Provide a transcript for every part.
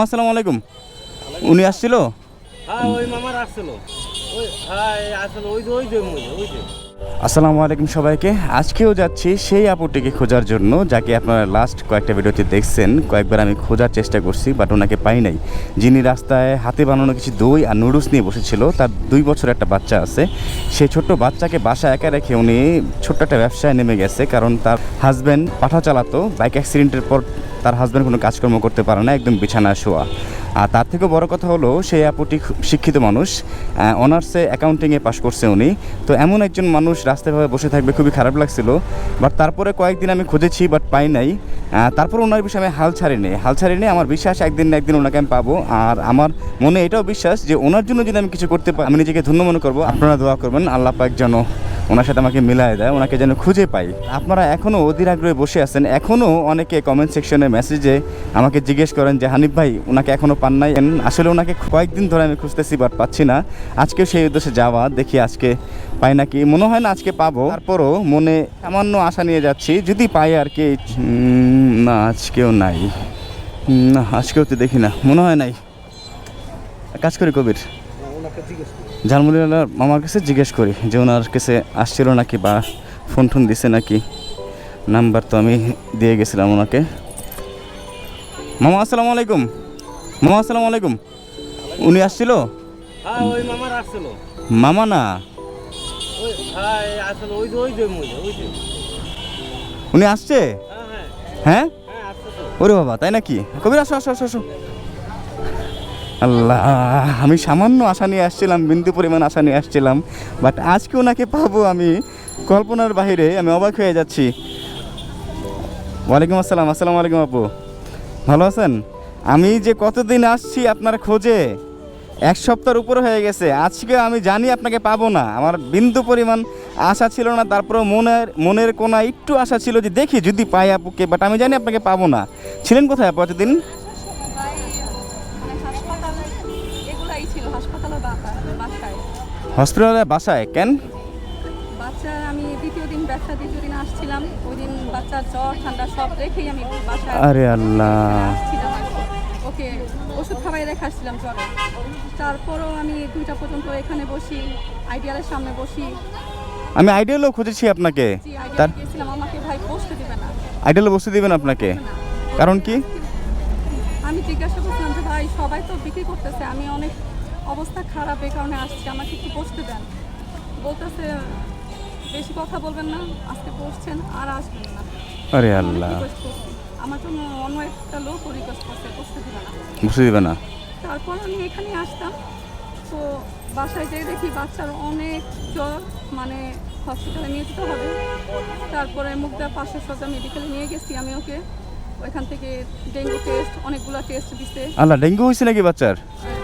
আসসালামু আলাইকুম। উনি আসছিল? হ্যাঁ আসসালামু আলাইকুম সবাইকে। আজকেও যাচ্ছি সেই আপুটিকে খোঁজার জন্য যাকে আপনারা লাস্ট কয়েকটা ভিডিওতে দেখছেন। কয়েকবার আমি খোঁজার চেষ্টা করছি বাট ওনাকে পাই নাই। যিনি রাস্তায় হাতে বানানো কিছু দই আর নুডলস নিয়ে বসেছিল তার দুই বছর একটা বাচ্চা আছে। সেই ছোট্ট বাচ্চাকে বাসায় একা রেখে উনি ছোট্ট একটা ব্যবসায় নেমে গেছে কারণ তার হাজব্যান্ড পাঠা চালাতো বাইক অ্যাক্সিডেন্টের পর তার হাজব্যান্ড কোনো কাজকর্ম করতে পারে না, একদম বিছানায় শোয়া। আর তার থেকেও বড় কথা হলো সেই আপুটি শিক্ষিত মানুষ অনার্সে অ্যাকাউন্টিংয়ে পাশ করছে উনি। তো এমন একজন মানুষ রাস্তায় ভাবে বসে থাকবে, খুবই খারাপ লাগছিল। বাট তারপরে কয়েকদিন আমি খুঁজেছি বাট পাই নাই। তারপর ওনার বিষয়ে আমি হাল ছাড়িনি। হাল ছাড়িনি, আমার বিশ্বাস একদিন না একদিন ওনাকে আমি পাবো। আর আমার মনে এটাও বিশ্বাস যে ওনার জন্য যদি আমি কিছু করতে পারি আমি নিজেকে ধন্য মনে করব। আপনারা দোয়া করবেন, আল্লাহ পাক ওনার সাথে আমাকে মিলাই দেয়, ওনাকে যেন খুঁজে পাই। আপনারা এখনও অধীর আগ্রহে বসে আছেন এখনও অনেকে কমেন্ট সেকশনে মেসেজে আমাকে জিজ্ঞেস করেন যে, হানিফ ভাই, ওনাকে এখনও পান নাই? আসলে ওনাকে কয়েকদিন ধরে আমি খুঁজতেছি বাট পাচ্ছি না। আজকেও সেই উদ্দেশ্যে যাওয়া, দেখি আজকে পাই নাকি। মনে হয় না আজকে পাবো। তারপরও মনে সামান্য আশা নিয়ে যাচ্ছি, যদি পাই আর কি না, আজকেও নাই। না, আজকেও তো দেখি না। মনে হয় নাই। কাজ করি কবির। ঝালমুড়িওয়ালার মামার কাছে জিজ্ঞেস করি যে ওনার কাছে আসছিল নাকি বা ফোন টোন দিছে নাকি? নাম্বার তো আমি দিয়ে গেছিলাম ওনাকে। মামা আসসালামু আলাইকুম। মামা আসসালামু আলাইকুম। উনি আসছিল? হ্যাঁ মামা না? উনি আসছে? হ্যাঁ হ্যাঁ। হ্যাঁ? ওরে বাবা তাই নাকি? কবির আসো আসো আসো আসো। আল্লাহ, আমি সামান্য আশা নিয়ে আসছিলাম, বিন্দু পরিমাণ আশা নিয়ে আসছিলাম বাট আজকে ওনাকে পাবো আমি কল্পনার বাইরে আমি অবাক হয়ে যাচ্ছি। ওয়ালাইকুম আসসালাম, আসসালামু আলাইকুম আপু। ভালো আছেন? আমি যে কতদিন আসছি আপনার খোঁজে, এক সপ্তাহের উপরে হয়ে গেছে, আজকে আমি জানি আপনাকে পাবো না। আমার বিন্দু পরিমাণ আশা ছিল না, তারপরেও মনের মনের কোনা একটু আশা ছিল যে দেখি যদি পাই আপুকে বাট আমি জানি আপনাকে পাবো না। ছিলেন কোথায় আপু এতদিন? হসপিটালে বাসায় কেন? বাচ্চার আমি দ্বিতীয় দিন ব্যবসা দ্বিতীয় দিন আসছিলাম। ওই দিন বাচ্চার জ্বর ঠান্ডা সব রেখেই আমি বাসায় আরে আল্লাহ। ওকে ওষুধ খাওয়াই রেখে আসছিলাম জ্বরে। তারপরও আমি দুইটা পর্যন্ত এখানে বসি আইডিয়ালের সামনে বসি। আমি আইডিয়ালও খুঁজেছি আপনাকে। তার আমাকে ভাই বসতে দিবে না। আইডিয়ালে বসতে দিবেন আপনাকে? কারণ কি? আমি জিজ্ঞাসা করছিলাম যে ভাই সবাই তো বিক্রি করতেছে। আমি অনেক অবস্থা খারাপ এই কারণে আসছি আমাকে একটু বসতে দেন। বলতেছে বেশি কথা বলবেন না আজকে বসছেন আর আসবেন না। আরে আল্লাহ। আমার জন্য অন্য একটা লোক রিকোয়েস্ট করছে বসতে দিবে না। বসতে দিবে না? তারপর আমি এখানে আসতাম। তো বাসায় যেয়ে দেখি বাচ্চার অনেক জ্বর মানে হসপিটালে নিয়ে যেতে হবে। তারপরে মুগদা পাঁচশো সোজা মেডিকেলে নিয়ে গেছি আমি ওকে। ওইখান থেকে ডেঙ্গু টেস্ট অনেকগুলো টেস্ট দিছে। আল্লাহ ডেঙ্গু হয়েছে নাকি বাচ্চার? মানে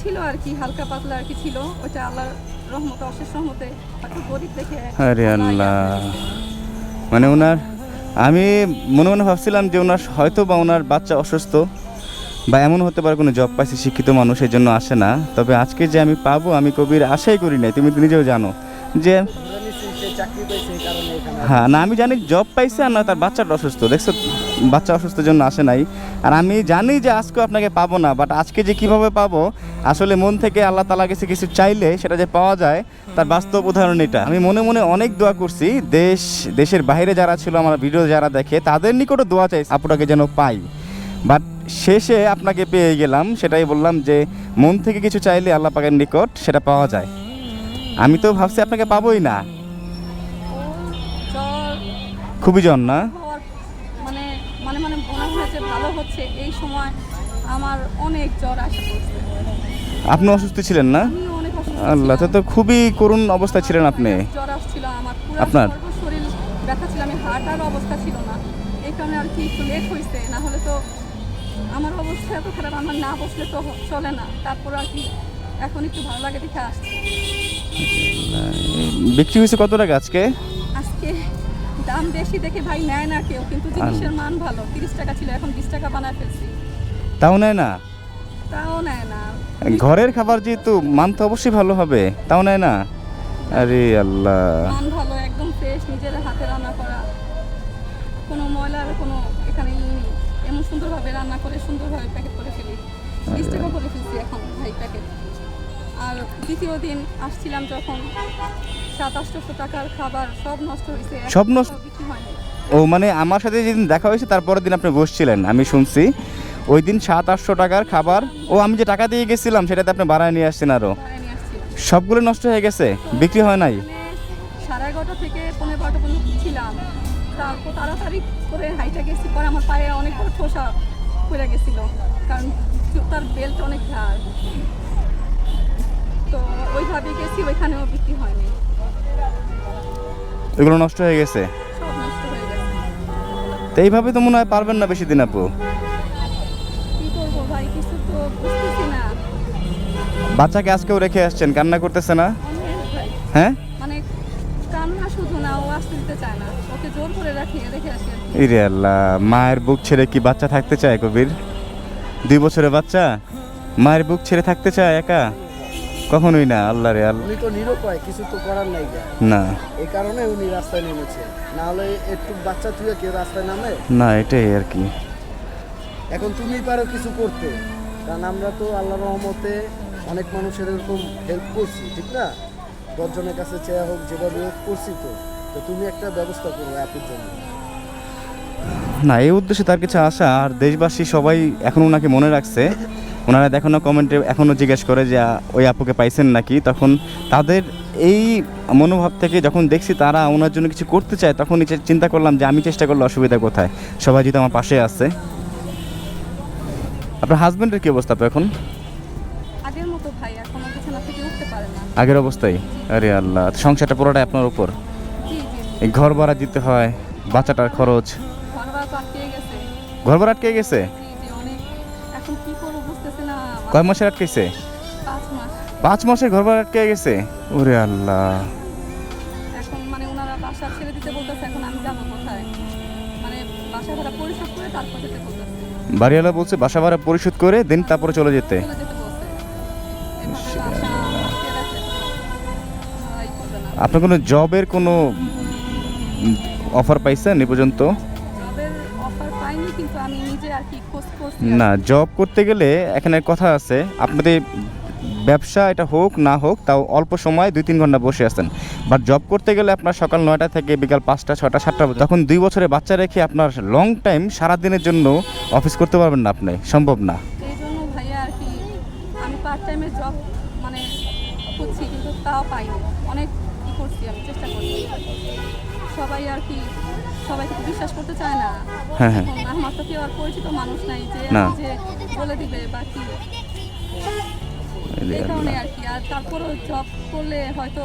ছিল আর কি হালকা পাতলা আর কি ছিল। ওইটা আল্লাহর রহমতে অশেষ রহমতে হয়তো গরিব দেখে আরে আল্লাহ মানে ওনার আমি মনে মনে ভাবছিলাম যে ওনার হয়তো বা ওনার বাচ্চা অসুস্থ বা এমন হতে পারে কোনো জব পাইছে শিক্ষিত মানুষ এই জন্য আসে না। তবে আজকে যে আমি পাবো আমি কবির আশাই করি নাই তুমি নিজেও জানো যে চাকরি পেয়েছে এই কারণে এখানে হ্যাঁ না আমি জানি জব পাইছে আর না তার বাচ্চাটা অসুস্থ দেখছ? বাচ্চা অসুস্থের জন্য আসে নাই। আর আমি জানি যে আজকে আপনাকে পাবো না বাট আজকে যে কীভাবে পাবো আসলে মন থেকে আল্লাহ তালা কাছে কিছু চাইলে সেটা যে পাওয়া যায় তার বাস্তব উদাহরণ এটা। আমি মনে মনে অনেক দোয়া করছি দেশ দেশের বাইরে যারা ছিল আমার ভিডিও যারা দেখে তাদের নিকটও দোয়া চাই আপুটাকে যেন পাই। বাট শেষে আপনাকে পেয়ে গেলাম সেটাই বললাম যে মন থেকে কিছু চাইলে আল্লাহ পাকের নিকট সেটা পাওয়া যায়। আমি তো ভাবছি আপনাকে পাবোই না। খুবই জন না? ভালো হচ্ছে এই সময় আমার অনেক জ্বর আসা। পড়ছে আপনি অসুস্থ ছিলেন না? আমি অনেক অসুস্থ আল্লাহ তো ছিলাম। তো খুবই করুণ অবস্থায় ছিলেন আপনি। জ্বর আসছিল আমার পুরো আপনার? সর্ব শরীর ব্যথা ছিল আমি হাঁটার অবস্থা ছিল না। এই কারণে আর কি একটু লেট হয়েছে না হলে তো আমার অবস্থা এত খারাপ আমার না বসলে তো হ- চলে না। তারপর আর কি এখন একটু ভালো লাগে দেখে আসছি। বিক্রি হয়েছে কত টাকা আজকে? আজকে দাম বেশি দেখে ভাই নেয় না কেউ কিন্তু জিনিসের মান ভালো। তিরিশ টাকা ছিল এখন বিশ টাকা বানায় ফেলছি। তাও নেয় না? তাও নেয় না। ঘরের খাবার যেহেতু মান তো অবশ্যই ভালো হবে তাও নেয় না? আরে আল্লাহ। মান ভালো একদম ফ্রেশ নিজের হাতে রান্না করা। কোনো ময়লার কোনো এখানে। এমন সুন্দরভাবে রান্না করে সুন্দরভাবে প্যাকেট করে ফেলি। বিশ টাকা করে ফেলছি এখন ভাই প্যাকেট আর দ্বিতীয় দিন আসছিলাম যখন সাত আটশোশো টাকার খাবার সব নষ্ট হয়েছে সব নষ্ট- বিক্রি হয়নি ও মানে আমার সাথে যেদিন দেখা হয়েছে তারপরের দিন আপনি বসছিলেন আমি শুনছি। ওই দিন সাত আটশো টাকার খাবার ও আমি যে টাকা দিয়ে গেছিলাম সেটাতে আপনি বাড়ায় নিয়ে আসছেন আরও সবগুলো নষ্ট হয়ে গেছে? বিক্রি হয় নাই? মানে সাড়ে এগারোটা থেকে পনেরো বারোটা পর্যন্ত ছিলাম। তারপর তাড়াতাড়ি করে হাইটা গেছি পরে আমার পায়ে অনেক বড় ঠোসা পড়ে গেছিল কারণ জুতার বেল্ট অনেক তো ওইভাবে গেছি ওইখানেও বিক্রি হয়নি। এগুলো নষ্ট হয়ে গেছে? সব নষ্ট হয়ে গেছে। তো এইভাবে তো মনে হয় পারবেন না বেশি দিন আপু। কি করব ভাই কিছু তো বুঝতেছি না। বাচ্চাকে আজকেও রেখে আসছেন কান্না করতেছে না? অনেক ভাই। হ্যাঁ? মানে কান্না শুধু না ও আসতে দিতে চায় না। ওকে জোর করে রাখি রেখে আসি আর কি। ইরে আল্লাহ মায়ের বুক ছেড়ে কি বাচ্চা থাকতে চায় কবির? দুই বছরের বাচ্চা? মায়ের বুক ছেড়ে থাকতে চায় একা? কখনোই না আল্লাহ রে আল্লাহ উনি তো নিরুপায় কিছু তো করার নাই না। এই কারণে উনি রাস্তায় নেমেছে। না হলে একটু বাচ্চা তুই কেউ রাস্তায় নামে? না এটাই আর কি। এখন তুমি পারো কিছু করতে। কারণ আমরা তো আল্লাহর রহমতে অনেক মানুষের এরকম হেল্প করছি ঠিক না? দশজনের কাছে চেয়ে হোক যেভাবে হোক করছি তো। তো তুমি একটা ব্যবস্থা করো অ্যাপের জন্য। না এই উদ্দেশ্যে তার কিছু আশা। আর দেশবাসী সবাই এখন ওনাকে মনে রাখছে ওনারা দেখো না কমেন্টে এখনও জিজ্ঞেস করে যে ওই আপুকে পাইছেন নাকি? তখন তাদের এই মনোভাব থেকে যখন দেখছি তারা ওনার জন্য কিছু করতে চায় তখন চিন্তা করলাম যে আমি চেষ্টা করলে অসুবিধা কোথায়? সবাই যদি আমার পাশে আছে। আপনার হাজব্যান্ডের কি অবস্থা তো এখন? আগের মতো ভাই এখনও বিছানা থেকে উঠতে পারে না। আগের অবস্থায় আরে আল্লাহ সংসারটা পুরোটাই আপনার উপর। এই ঘর ভাড়া দিতে হয় বাচ্চাটার খরচ। ঘর ভাড়া আটকে গেছে? কয় মাসের আটকেছে? পাঁচ মাস। পাঁচ মাসের ঘর ভাড়া আটকে গেছে? ওরে আল্লাহ। মানে মানে বাড়িওয়ালা বলছে বাসা ভাড়া পরিশোধ করে দেন তারপরে চলে যেতে। চলে যেতে বলছে। এভাবে বাসা আটকে রাখলে তো ওনারাই করবে না। আপনার কোনো জবের কোনো অফার পাইছেন এ পর্যন্ত? না জব করতে গেলে এখানে কথা আছে আপনাদের ব্যবসা এটা হোক না হোক তাও অল্প সময় দুই তিন ঘণ্টা বসে আছেন। বাট জব করতে গেলে আপনার সকাল নয়টা থেকে বিকাল পাঁচটা ছটা সাতটা তখন দুই বছরে বাচ্চা রেখে আপনার লং টাইম সারাদিনের জন্য অফিস করতে পারবেন না আপনি সম্ভব না। মানে অনেক করছি আমি চেষ্টা করছি। সবাই আর কি সবাই কিন্তু বিশ্বাস করতে চায় না। হ্যাঁ, হ্যাঁ। আমার তো কেউ আর পরিচিত মানুষ নাই যে না। বলে দিবে বা কি। এই কারণে আর কি। আর তারপরেও জব করলে হয়তো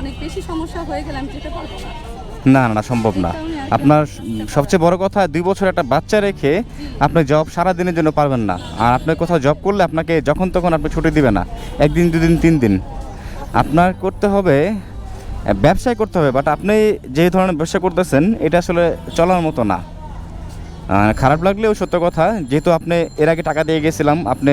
অনেক বেশি সমস্যা হয়ে গেলে আমি যেতে পারব না। না না সম্ভব না। আপনার সবচেয়ে বড় কথা দুই বছর একটা বাচ্চা রেখে আপনি জব সারা দিনের জন্য পারবেন না। আর আপনি কোথাও জব করলে আপনাকে যখন তখন আপনি ছুটি দিবে না। একদিন দুদিন তিন দিন। আপনার করতে হবে ব্যবসায় করতে হবে বাট আপনি যে ধরনের ব্যবসা করতেছেন এটা আসলে চলার মতো না। খারাপ লাগলেও সত্য কথা যেহেতু আপনি এর আগে টাকা দিয়ে গেছিলাম আপনি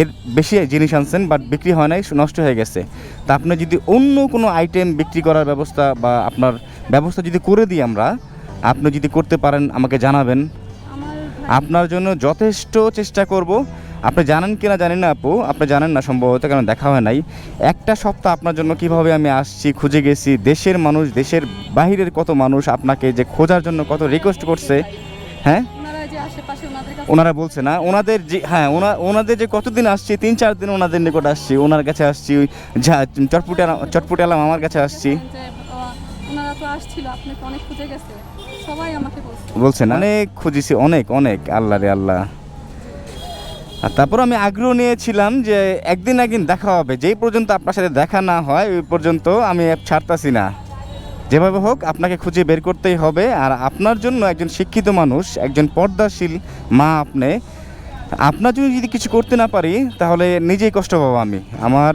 এর বেশি জিনিস আনছেন বাট বিক্রি হয় নাই নষ্ট হয়ে গেছে। তা আপনি যদি অন্য কোনো আইটেম বিক্রি করার ব্যবস্থা বা আপনার ব্যবস্থা যদি করে দিই আমরা আপনি যদি করতে পারেন আমাকে জানাবেন। আপনার জন্য যথেষ্ট চেষ্টা করব আপনি জানেন কি না জানেন না আপু? আপনি জানেন না সম্ভবত কারণ দেখা হয় নাই। একটা সপ্তাহ আপনার জন্য কীভাবে আমি আসছি খুঁজে গেছি দেশের মানুষ দেশের বাহিরের কত মানুষ আপনাকে যে খোঁজার জন্য কত রিকোয়েস্ট করছে হ্যাঁ? ওনারা বলছে না ওনাদের যে হ্যাঁ ওনা ওনাদের যে কতদিন আসছি তিন চার দিন ওনাদের নিকট আসছি ওনার কাছে আসছি ওই চটপুটে চটপুটে আলাম আমার কাছে আসছি। বলছে। না অনেক খুঁজেছি অনেক অনেক আল্লাহ রে আল্লাহ। আর তারপর আমি আগ্রহ নিয়েছিলাম যে একদিন একদিন দেখা হবে। যেই পর্যন্ত আপনার সাথে দেখা না হয়, ওই পর্যন্ত আমি অ্যাপ ছাড়তাছি না। যেভাবে হোক, আপনাকে খুঁজে বের করতেই হবে। আর আপনার জন্য একজন শিক্ষিত মানুষ, একজন পর্দাশীল মা আপনি, আপনার জন্য যদি কিছু করতে না পারি, তাহলে নিজেই কষ্ট পাবো আমি। আমার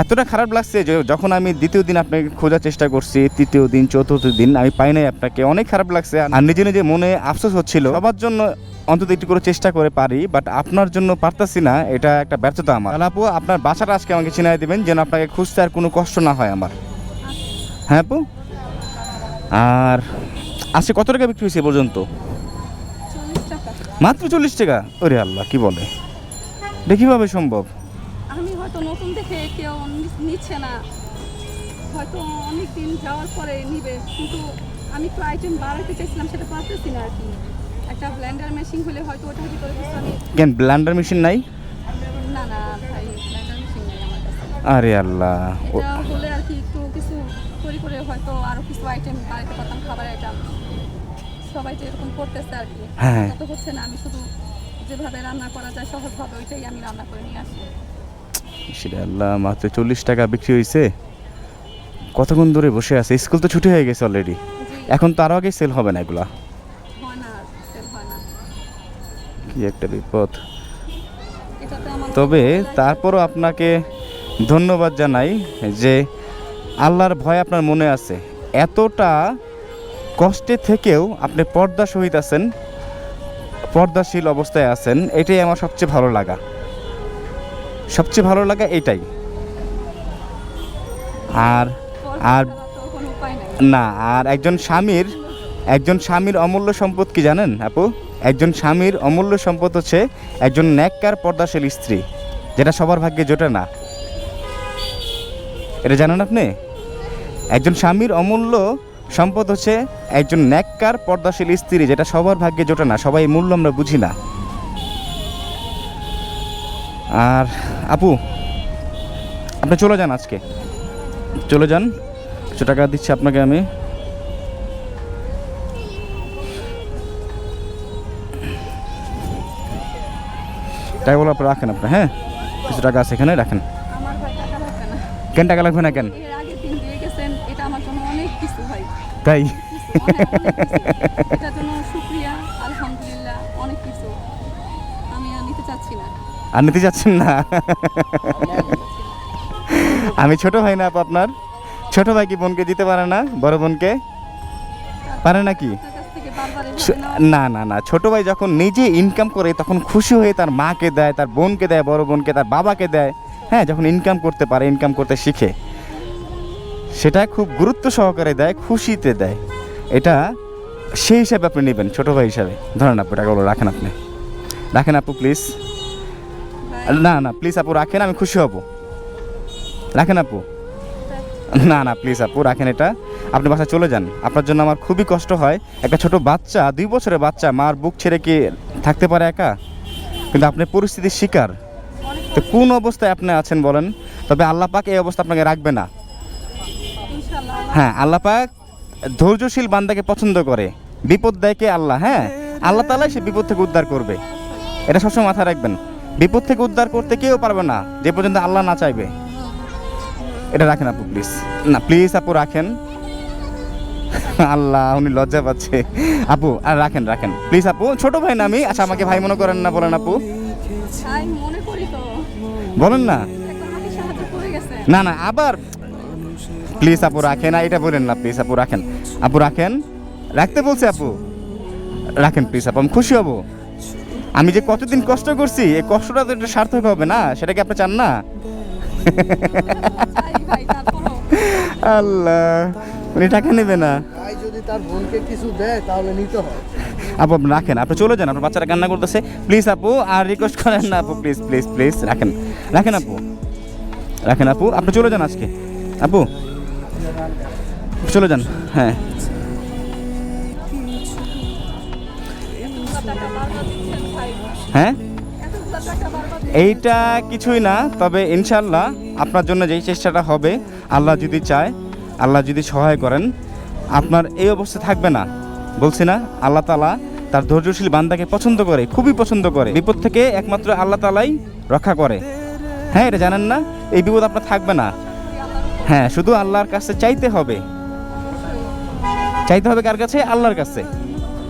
এতটা খারাপ লাগছে যে যখন আমি দ্বিতীয় দিন আপনাকে খোঁজার চেষ্টা করছি তৃতীয় দিন চতুর্থ দিন আমি পাই নাই আপনাকে। অনেক খারাপ লাগছে। আর নিজে নিজে মনে আফসোস হচ্ছিল। সবার জন্য অন্তত একটু করে চেষ্টা করে পারি বাট আপনার জন্য পারতাছি না এটা একটা ব্যর্থতা আমার। তাহলে আপু আপনার বাসাটা আজকে আমাকে চিনাই দেবেন যেন আপনাকে খুঁজতে আর কোনো কষ্ট না হয় আমার। হ্যাঁ আপু? আর আজকে কত টাকা বিক্রি হয়েছে এ পর্যন্ত? মাত্র চল্লিশ টাকা? ওরে আল্লাহ কি বলে? এটা কীভাবে সম্ভব। হয়তো নতুন দেখে কেউ নিচ্ছে না। হয়তো অনেক দিন যাওয়ার পরে নিবে। কিন্তু আমি একটু আইটেম বাড়াতে চাইছিলাম সেটা পারতেছি না আর কি। একটা ব্লেন্ডার মেশিন হলে হয়তো ওটার ভিতরে কিছু আমি। কেন ব্লান্ডার মেশিন নাই? না না ভাই ব্লেন্ডার মেশিন নেই আমার কাছে। আরে আল্লাহ এটা হলে আর কি একটু কিছু তৈরি করে হয়তো আরও কিছু আইটেম বাড়াতে পারতাম খাবার আইটেম সবাই যে এরকম করতেছে আর কি। হ্যাঁ। তো হচ্ছে না আমি শুধু যেভাবে রান্না করা যায় সহজভাবে ওইটাই আমি রান্না করে নিয়ে আসি। সেটা আল্লাহ মাত্র চল্লিশ টাকা বিক্রি হয়েছে কতক্ষণ ধরে বসে আছে? স্কুল তো ছুটি হয়ে গেছে অলরেডি এখন তো আরও আগে সেল হবে না এগুলা? কি একটা বিপদ। তবে তারপরও আপনাকে ধন্যবাদ জানাই যে আল্লাহর ভয় আপনার মনে আছে। এতটা কষ্টে থেকেও আপনি পর্দা সহিত আছেন পর্দাশীল অবস্থায় আছেন এটাই আমার সবচেয়ে ভালো লাগা। সবচেয়ে ভালো লাগা এটাই। আর আর না, আর একজন স্বামীর একজন স্বামীর অমূল্য সম্পদ কি জানেন আপু? একজন স্বামীর অমূল্য সম্পদ হচ্ছে একজন ন্যাক্কার পর্দাশীল স্ত্রী, যেটা সবার ভাগ্যে জোটে না। এটা জানেন আপনি? একজন স্বামীর অমূল্য সম্পদ হচ্ছে একজন ন্যাক্কার পর্দাশীল স্ত্রী, যেটা সবার ভাগ্যে জোটে না, সবাই মূল্য আমরা বুঝি না। আর আপু আপনি চলে যান আজকে। চলে যান কিছু টাকা দিচ্ছি আপনাকে আমি। টাকাগুলো আপনি রাখেন আপনি হ্যাঁ? কিছু টাকা আছে এখানে রাখেন। কেন টাকা লাগবে না কেন? এর আর নিতে যাচ্ছেন না? আমি ছোট ভাই না আপু আপনার? ছোট ভাই কি বোনকে দিতে পারে না? বড় বোনকে? পারে ছ- নেওয়া না না না। ছোট ভাই যখন নিজে ইনকাম করে, তখন খুশি হয়ে তার মাকে দেয়, তার বোনকে দেয়, বড় বোনকে, তার বাবাকে দেয়। হ্যাঁ যখন ইনকাম করতে পারে ইনকাম করতে শিখে, সেটা খুব গুরুত্ব সহকারে দেয়, খুশিতে দেয়। এটা সেই হিসাবে আপনি নেবেন, ছোট ভাই হিসাবে। ধরেন আপু, টাকাগুলো রাখেন আপনি। রাখেন আপু প্লিজ না না প্লিজ আপু রাখেন আমি খুশি হব। রাখেন আপু। না না প্লিজ আপু রাখেন এটা। আপনি বাসায় চলে যান। আপনার জন্য আমার খুবই কষ্ট হয়। একটা ছোট বাচ্চা দুই বছরের বাচ্চা মার বুক ছেড়ে কি থাকতে পারে একা? কিন্তু আপনি পরিস্থিতির শিকার। তো কোন অবস্থায় আপনি আছেন বলেন? তবে আল্লাহ পাক এই অবস্থা আপনাকে রাখবে না। হ্যাঁ আল্লাহ পাক ধৈর্যশীল বান্দাকে পছন্দ করে। বিপদ দেয় কে? আল্লাহ হ্যাঁ। আল্লাহ তালাই সে বিপদ থেকে উদ্ধার করবে। এটা সবসময় মাথায় রাখবেন। বিপদ থেকে উদ্ধার করতে কেউ পারবে না। যে পর্যন্ত আল্লাহ না চাইবে। এটা রাখেন আপু প্লিজ না প্লিজ আপু রাখেন। আল্লাহ উনি লজ্জা পাচ্ছে। আপু আর রাখেন রাখেন। প্লিজ আপু ছোট ভাই না আমি। আচ্ছা আমাকে ভাই মনে করেন না বলেন আপু। বলেন না। না না আবার। প্লিজ আপু রাখেন। না এটা বলেন না প্লিজ আপু রাখেন। আপু রাখেন। রাখতে বলছে আপু। রাখেন প্লিজ আপু আমি খুশি হব। আমি যে কতদিন কষ্ট করছি এই কষ্টটা তো একটু সার্থক হবে না? সেটা কি আপনি চান না? আল্লাহ উনি টাকা নেবে না। যদি তার বোনকে কিছু দেয় তাহলে নিতে হয়। আপু আপনি রাখেন আপনি চলে যান আপনার বাচ্চারা কান্না করতেছে। প্লিজ আপু আর রিকোয়েস্ট করেন না আপু প্লিজ প্লিজ প্লিজ রাখেন। রাখেন আপু। রাখেন আপু আপনি চলে যান আজকে। আপু চলে যান হ্যাঁ। হ্যাঁ। এইটা কিছুই না, তবে ইনশাল্লাহ আপনার জন্য যেই চেষ্টাটা হবে, আল্লাহ যদি চায়, আল্লাহ যদি সহায় করেন, আপনার এই অবস্থা থাকবে না। বলছি না, আল্লাহ তালা তার ধৈর্যশীল বান্দাকে পছন্দ করে, খুবই পছন্দ করে। বিপদ থেকে একমাত্র আল্লাহ তালাই রক্ষা করে। হ্যাঁ এটা জানেন না? এই বিপদ আপনার থাকবে না। হ্যাঁ শুধু আল্লাহর কাছে চাইতে হবে। চাইতে হবে কার কাছে? আল্লাহর কাছে।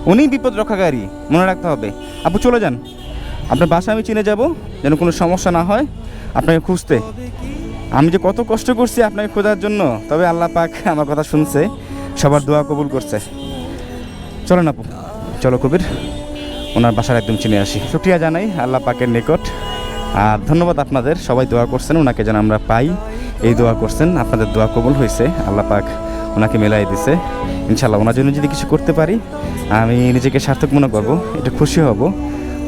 উনি বিপদ রক্ষাকারী, মনে রাখতে হবে। আপু, চলে যান। আপনার বাসা আমি চিনে যাব, যেন কোনো সমস্যা না হয়, আপনাকে খুঁজতে। আমি যে কত কষ্ট করছি আপনাকে খোঁজার জন্য, তবে আল্লাহ পাক আমার কথা শুনছে, সবার দোয়া কবুল করছে। চলো আপু, চলো কবির, ওনার বাসার একদম চিনে আসি। শুক্রিয়া জানাই আল্লাহ পাকের নিকট। আর ধন্যবাদ আপনাদের, সবাই দোয়া করছেন, ওনাকে যেন আমরা পাই। এই দোয়া করছেন, আপনাদের দোয়া কবুল হয়েছে, আল্লাহ পাক ওনাকে মেলাই দিছে। ইনশাল্লাহ ওনার জন্য যদি কিছু করতে পারি, আমি নিজেকে সার্থক মনে করব এটা খুশি হব।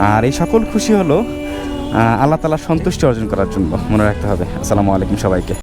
আর এই সকল খুশি হলো আল্লাহ তালার সন্তুষ্টি অর্জন করার জন্য। মনে রাখতে হবে। আসসালামু আলাইকুম সবাইকে।